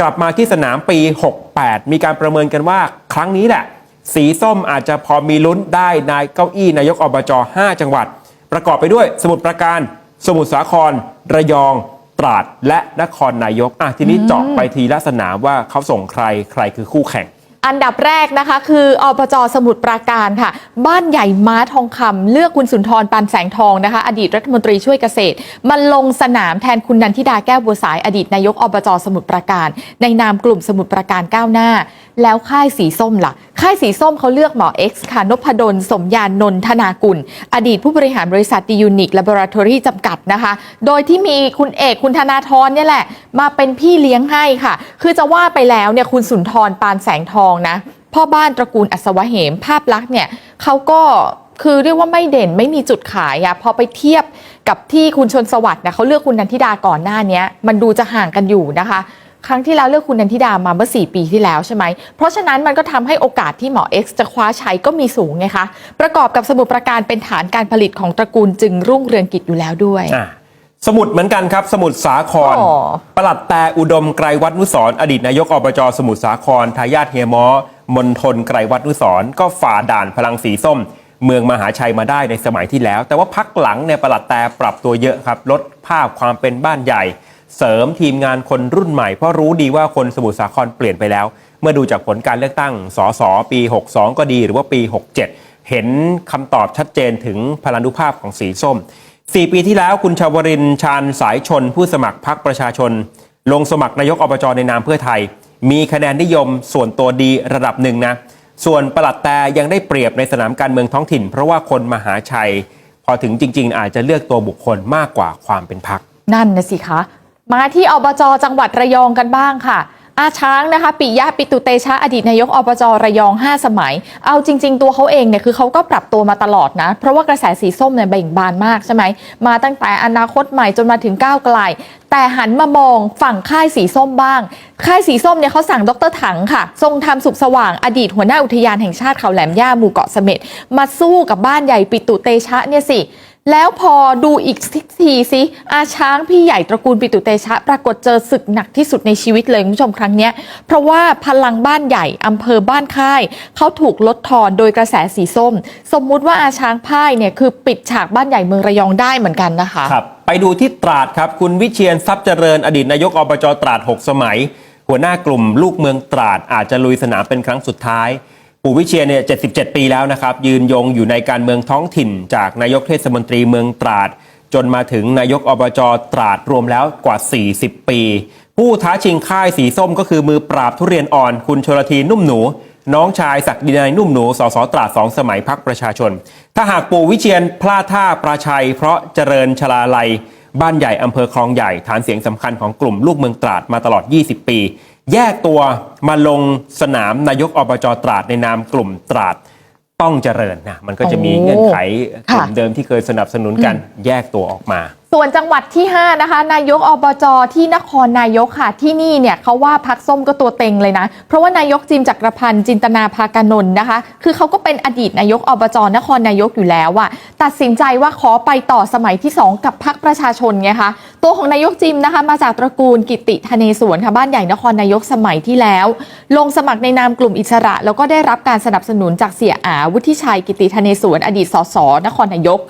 กลับมาที่สนามปี 68 มีการประเมินกันว่าครั้งนี้แหละ สีส้มอาจจะพอมีลุ้นได้นายเก้าอี้นายกอบจ 5 จังหวัด ประกอบไปด้วยสมุทรปราการ สมุทรสาคร ระยอง ตราด และนครนายกอะทีนี้เจาะไปทีละสนามว่าเขาส่งใครใครคือคู่แข่ง อันดับแรกนะคะคืออบจสมุทรปราการค่ะ บ้านใหญ่ม้าทองคำเลือกคุณสุนทรปานแสงทองนะคะ อดีตรัฐมนตรีช่วยเกษตรมาลงสนามแทนคุณนันทิดาแก้วบัวสายอดีตนายกอบจสมุทรปราการ ในนามกลุ่มสมุทรปราการก้าวหน้า แล้วค่ายสีส้มล่ะ ค่ายสีส้มเขาเลือกหมอเอ็กซ์ค่ะนพดล สมยานนนทนากุล อดีตผู้บริหารบริษัทดียูนิค l ลบอราทอรี่จำกัดนะคะ โดยที่มีคุณเอกคุณธนาธรเนี่ยแหละ มาเป็นพี่เลี้ยงให้ค่ะ คือจะว่าไปแล้วเนี่ยคุณสุนทรปานแสงทองนะ พ่อบ้านตระกูลอัศวะเหม ภาพลักษณ์เนี่ยเขาก็คือเรียกว่าไม่เด่นไม่มีจุดขายอะพอไปเทียบกับที่คุณชนสวัสดิ์นะเขาเลือกคุณนันทิดาก่อนหน้านี้มันดูจะห่างกันอยู่นะคะ ครั้งที่แล้วเลือกคุณนันทิดามาเมื่อ 4 ปีที่แล้วใช่ไหม เพราะฉะนั้นมันก็ทำให้โอกาสที่หมอ X จะคว้าชัยก็มีสูงไงคะ ประกอบกับสมุทรปราการเป็นฐานการผลิตของตระกูลจึงรุ่งเรืองกิจอยู่แล้วด้วย สมุดเหมือนกันครับ สมุทรสาครอ๋อปลัดแต่อุดมไกรวัฒนุสรณ์อดีตนายกอบจสมุทรสาครทายาทเฮียมอมนทนไกรวัฒนุสรณ์ก็ฝ่าด่านพลังสีส้ม เมืองมหาชัยมาได้ในสมัยที่แล้ว แต่ว่าพักหลังเนี่ยปลัดแต่ปรับตัวเยอะครับลดภาพความเป็นบ้านใหญ่ เสริมทีมงานคนรุ่นใหม่เพราะรู้ดีว่าคนสมุทรสาครเปลี่ยนไปแล้ว เมื่อดูจากผลการเลือกตั้งสสปี 62 ก็ดีหรือว่าปี 67 เห็นคำตอบชัดเจนถึงพลานุภาพของสีส้ม 4 ปีที่แล้วคุณชาวรินชาญสายชน ผู้สมัครพรรคประชาชน ลงสมัครนายกอบจในนามเพื่อไทย มีคะแนนนิยมส่วนตัวดีระดับหนึ่งนะ ส่วนประหลัดแต่ยังได้เปรียบในสนามการเมืองท้องถิ่น เพราะว่าคนมหาชัย พอถึงจริง ๆ อาจจะเลือกตัวบุคคลมากกว่าความเป็นพรรคนั่นนะสิคะ มาที่อบจจังหวัดระยองกันบ้างค่ะ อาช้างนะคะปิยะปิตุเตชะอดีตนายกอบจระยอง 5 สมัย เอาจริง ๆ ตัวเขาเองเนี่ยคือเขาก็ปรับตัวมาตลอดนะ เพราะว่ากระแสสีส้มเนี่ยเบ่งบานมากใช่ไหม มาตั้งแต่อนาคตใหม่จนมาถึงก้าวไกล แต่หันมามองฝั่งค่ายสีส้มบ้าง ค่ายสีส้มเนี่ยเขาสั่งดรถังค่ะ ทรงธรรมสุขสว่างอดีตหัวหน้าอุทยานแห่งชาติเขาแหลมย่าหมู่เกาะเสม็ดมาสู้กับบ้านใหญ่ปิตุเตชะเนี่ยสิ แล้วพอดูอีกทีสิอาช้างพี่ใหญ่ตระกูลปิตุเตชะ ปรากฏเจอศึกหนักที่สุดในชีวิตเลยคุณผู้ชมครั้งนี้เพราะว่าพลังบ้านใหญ่อำเภอบ้านค่าย เขาถูกลดทอนโดยกระแสสีส้ม สมมุติว่าอาช้างพ่ายเนี่ยคือปิดฉากบ้านใหญ่เมืองระยองได้เหมือนกันนะคะครับไปดูที่ตราดครับคุณวิเชียนทรัพย์เจริญอดีตนายกอบจตราด 6 สมัย หัวหน้ากลุ่มลูกเมืองตราดอาจจะลุยสนามเป็นครั้งสุดท้าย ปู่วิเชียเนี่ย 77 ปีแล้วนะครับ ยืนยงอยู่ในการเมืองท้องถิ่น จากนายกเทศมนตรีเมืองตราด จนมาถึงนายกอบจตราดรวมแล้วกว่า 40 ปี ผู้ท้าชิงค่ายสีส้มก็คือมือปราบทุเรียนอ่อน คุณชลทีนุ่มหนู น้องชายศักดินายนุ่มหนูสสตราดสองสมัยพักประชาชน ถ้าหากปู่วิเชียนพลาดท่าประชัย เพราะเจริญชลาลัยบ้านใหญ่อำเภอคลองใหญ่ฐานเสียงสำคัญของกลุ่มลูกเมืองตราดมาตลอด 20 ปี แยกตัวมาลงสนามนายกอบจตราดในนามกลุ่มตราดต้องเจริญนะมันก็จะมีเงื่อนไขกลุ่มค่ะเดิมที่เคยสนับสนุนกันแยกตัวออกมาส่วนจังหวัดที่ 5 นะคะ นายกอบจที่นครนายกค่ะ ที่นี่เนี่ยเขาว่าพักส้มก็ตัวเต็งเลยนะ เพราะว่านายกจิมจักรพันธ์จินตนาภากานนท์นะคะ คือเขาก็เป็นอดีตนายกอบจนครนายกอยู่แล้วอะตัดสินใจว่าขอไปต่อสมัยที่ 2 กับพักประชาชนไงคะตัวของนายกจิมนะคะ มาจากตระกูลกิติธเนศวรค่ะบ้านใหญ่นครนายกสมัยที่แล้ว ลงสมัครในนามกลุ่มอิสระ แล้วก็ได้รับการสนับสนุนจากเสียอาวุฒิชัยกิติธเนศวรอดีตสสนครนายก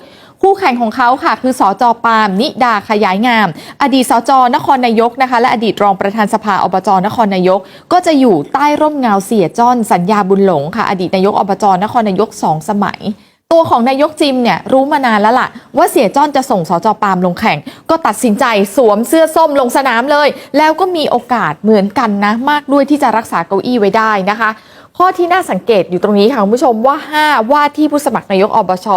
คู่แข่งของเขาค่ะ คือสจปาล์มนิดาขยายงาม อดีตสจนครนายกนะคะ และอดีตรองประธานสภาอบจนครนายก ก็จะอยู่ใต้ร่มเงาเสียจ้อนสัญญาบุญหลงค่ะ อดีตนายกอบจนครนายกสองสมัยตัวของนายกจิมเนี่ยรู้มานานแล้วล่ะ ว่าเสียจ้อนจะส่งสจปาล์มลงแข่ง ก็ตัดสินใจสวมเสื้อส้มลงสนามเลย แล้วก็มีโอกาสเหมือนกันนะ มากด้วยที่จะรักษาเก้าอี้ไว้ได้นะคะ ข้อที่น่าสังเกตอยู่ตรงนี้ค่ะคุณผู้ชมว่า 5 ว่าที่ผู้สมัครนายกอบช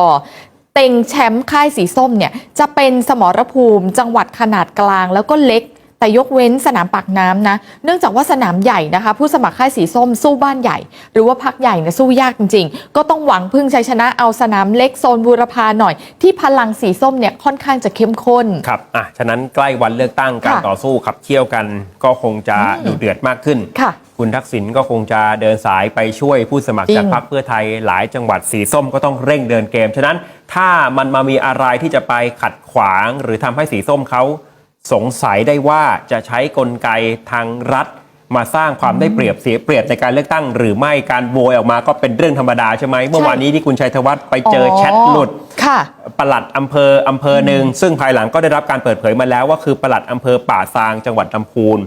เต็งแชมป์ค่ายสีส้มเนี่ยจะเป็นสมรภูมิจังหวัดขนาดกลางแล้วก็เล็ก แต่ยกเว้นสนามปากน้ำนะ เนื่องจากว่าสนามใหญ่นะคะ ผู้สมัครค่ายสีส้มสู้บ้านใหญ่ หรือว่าพักใหญ่เนี่ยสู้ยากจริง ๆ ก็ต้องหวังพึ่งชัยชนะเอาสนามเล็กโซนบูรพาหน่อย ที่พลังสีส้มเนี่ยค่อนข้างจะเข้มข้น ครับอะฉะนั้นใกล้วันเลือกตั้งการค่ะต่อสู้ขับเคี่ยวกัน ก็คงจะดุเดือดมากขึ้น ค่ะ คุณทักษิณก็คงจะเดินสายไปช่วยผู้สมัครจริงจากพรรคเพื่อไทยหลายจังหวัดสีส้มก็ต้องเร่งเดินเกม ฉะนั้นถ้ามันมามีอะไรที่จะไปขัดขวางหรือทำให้สีส้มเขาสงสัยได้ว่าจะใช้กลไกทางรัฐ มาสร้างความได้เปรียบเสียเปรียบในการเลือกตั้ง หรือไม่การโวยออกมาก็เป็นเรื่องธรรมดาใช่ไหมเมื่อวานนี้ที่คุณชัยธวัฒน์ไปเจอแชทหลุดค่ะปลัดอำเภออำเภอหนึ่งซึ่งภายหลังก็ได้รับการเปิดเผยมาแล้วว่าคือปลัดอำเภอป่าซางจังหวัดลำพูน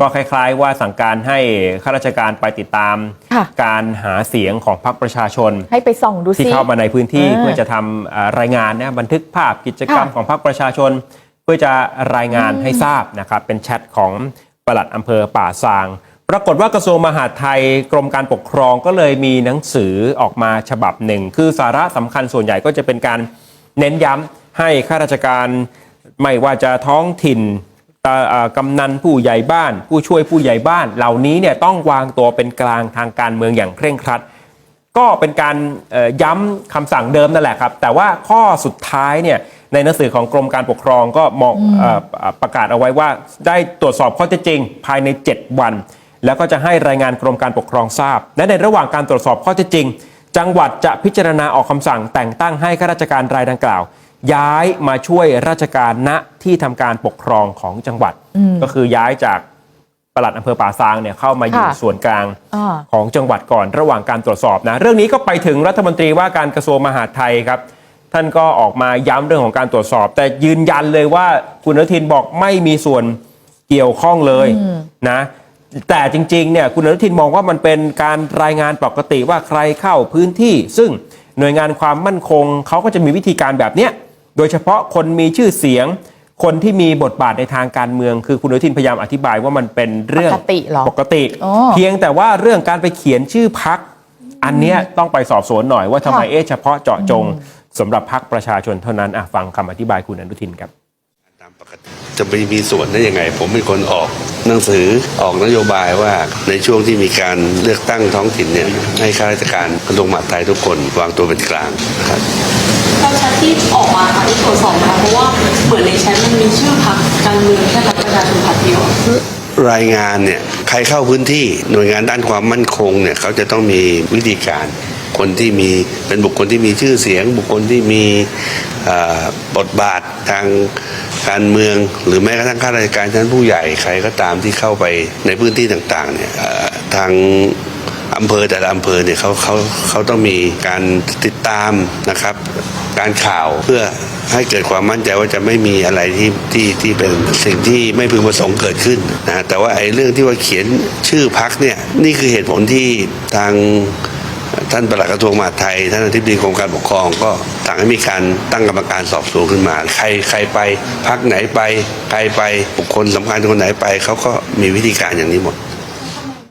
ก็คล้าย ๆ ว่าสั่งการให้ข้าราชการไปติดตามค่ะการหาเสียงของพรรคประชาชน ให้ไปส่องดูที่ซิเข้ามาในพื้นที่เออเพื่อจะทำเอ่อรายงานนะบันทึกภาพกิจกรรมค่ะของพรรคประชาชน เพื่อจะรายงานให้ทราบนะครับเป็นแชทของ ปลัดอำเภอป่าซาง ปรากฏว่ากระทรวงมหาดไทยกรมการปกครองก็เลยมีหนังสือออกมาฉบับหนึ่ง คือสาระสำคัญส่วนใหญ่ก็จะเป็นการเน้นย้ำให้ข้าราชการไม่ว่าจะท้องถิ่นกำนันผู้ใหญ่บ้าน ผู้ช่วยผู้ใหญ่บ้าน เหล่านี้เนี่ยต้องวางตัวเป็นกลางทางการเมืองอย่างเคร่งครัด ก็เป็นการย้ำคำสั่งเดิมนั่นแหละครับ แต่ว่าข้อสุดท้ายเนี่ย ในหนังสือของกรมการปกครองก็มองเอ่อเอ่อประกาศเอาไว้ว่า ได้ตรวจสอบข้อเท็จจริง ภายใน 7 วัน แล้วก็จะให้รายงานกรมการปกครองทราบ และในระหว่างการตรวจสอบข้อเท็จจริง จังหวัดจะพิจารณาออกคำสั่ง แต่งตั้งให้ข้าราชการรายดังกล่าว ย้ายมาช่วยราชการณที่ทำการปกครองของจังหวัดก็คือย้ายจากปลัดอำเภอป่าซางเนี่ยเข้ามาอยู่ค่ะส่วนกลางอ่าของจังหวัดก่อนระหว่างการตรวจสอบนะ เรื่องนี้ก็ไปถึงรัฐมนตรีว่าการกระทรวงมหาดไทยครับ ท่านก็ออกมาย้ำเรื่องของการตรวจสอบ แต่ยืนยันเลยว่าคุณอนุทินบอกไม่มีส่วนเกี่ยวข้องเลยนะแต่จริงๆเนี่ยคุณอนุทินมองว่ามันเป็นการรายงานปกติว่าใครเข้าพื้นที่ ซึ่งหน่วยงานความมั่นคงเขาก็จะมีวิธีการแบบเนี้ยโดยเฉพาะคนมีชื่อเสียง คนที่มีบทบาทในทางการเมือง คือคุณอนุทินพยายามอธิบายว่ามันเป็นเรื่องปกติเหรอปกติอ๋อเพียงแต่ว่าเรื่องการไปเขียนชื่อพักอันเนี้ยต้องไปสอบสวนหน่อยว่าทำไมค่ะเอ๊ะเฉพาะเจาะจง สำหรับพักประชาชนเท่านั้นอะฟังคำอธิบายคุณอนุทินครับตามปกติจะไปมีส่วนได้ยังไง ผมเป็นคนออกหนังสือออกนโยบายว่าในช่วงที่มีการเลือกตั้งท้องถิ่นเนี่ยให้ข้าราชการกระทรวงมหาดไทยทุกคนวางตัวเป็นกลางนะครับเราแชทที่ออกมาค่ะที่ตรวจสอบนะคะเพราะว่าเหมือนในแชทมันมีชื่อพรรคการเมืองแค่พรรคประชาชนพรรคเดียวรายงานเนี่ยใครเข้าพื้นที่หน่วยงานด้านความมั่นคงเนี่ยเขาจะต้องมีวิธีการ คนที่มีเป็นบุคคลที่มีชื่อเสียง บุคคลที่มีบทบาททางการเมือง หรือแม้กระทั่งข้าราชการชั้นผู้ใหญ่ใครก็ตามที่เข้าไปในพื้นที่ต่างๆเนี่ยทางอำเภอแต่ละอำเภอเนี่ยเขาเขาเขาต้องมีการติดตามนะครับ การข่าวเพื่อให้เกิดความมั่นใจว่าจะไม่มีอะไรที่ที่ที่เป็นสิ่งที่ไม่พึงประสงค์เกิดขึ้นนะแต่ว่าไอ้เรื่องที่ว่าเขียนชื่อพักเนี่ยนี่คือเหตุผลที่ทาง ท่านปลัดกระทรวงมหาดไทย ท่านอธิบดีกรมการปกครอง ก็สั่งให้มีการตั้งกรรมการสอบสวนขึ้นมา ใครใครไปพักไหนไปใครไปบุคคลสำคัญคนไหนไปเขาก็มีวิธีการอย่างนี้หมด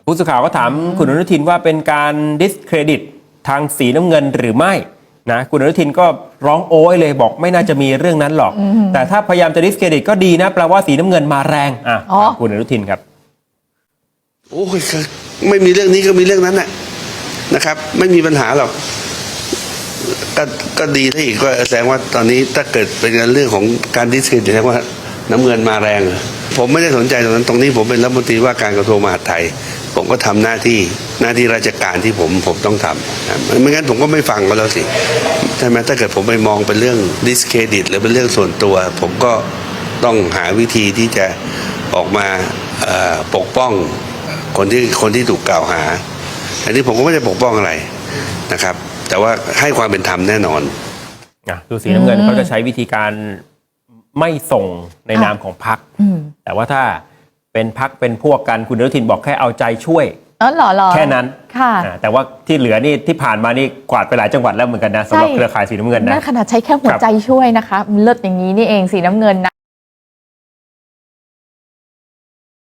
ผู้สื่อข่าวก็ถามคุณอนุทินว่าเป็นการดิสเครดิตทางสีน้ำเงินหรือไม่นะคุณอนุทินก็ร้องโอ้ยเลยบอกไม่น่าจะมีเรื่องนั้นหรอก แต่ถ้าพยายามจะดิสเครดิตก็ดีนะแปลว่าสีน้ำเงินมาแรงอะอ๋อคุณอนุทินครับโอ้ยก็ไม่มีเรื่องนี้ก็มีเรื่องนั้นแหละ นะครับ ไม่มีปัญหาหรอกก็ก็ดีถ้าอีกก็แสดงว่าตอนนี้ถ้าเกิดเป็นเรื่องของการดิสเครดิตแสดงว่าน้ำเงินมาแรง ผมไม่ได้สนใจตรงนั้นตรงนี้ผมเป็นรัฐมนตรีว่าการกระทรวงมหาดไทย ผมก็ทำหน้าที่หน้าที่ราชการที่ผมผมต้องทำไม่งั้นผมก็ไม่ฟังก็แล้วสิใช่ไหมถ้าเกิดผมไปมองเป็นเรื่องดิสเครดิตหรือเป็นเรื่องส่วนตัว ผมก็ต้องหาวิธีที่จะออกมาปกป้องคนที่คนที่ถูกกล่าวหา อันนี้ผมก็ไม่ได้ปกป้องอะไรนะครับ แต่ว่าให้ความเป็นธรรมแน่นอน อะดูสีน้ำเงินเขาจะใช้วิธีการไม่ส่งในนามของพัก อืมแต่ว่าถ้าเป็นพักเป็นพวกกันคุณอนุทินบอกแค่เอาใจช่วยอ๋อเหรอเหรอแค่นั้นค่ะ อ่าแต่ว่าที่เหลือนี่ที่ผ่านมานี่กวาดไปหลายจังหวัดแล้วเหมือนกันนะสำหรับใช่ เครือข่ายสีน้ำเงินนะน่าขนาดใช้แค่หัวใจช่วยนะคะมันเลิศอย่างนี้นี่เองสีน้ำเงินนะ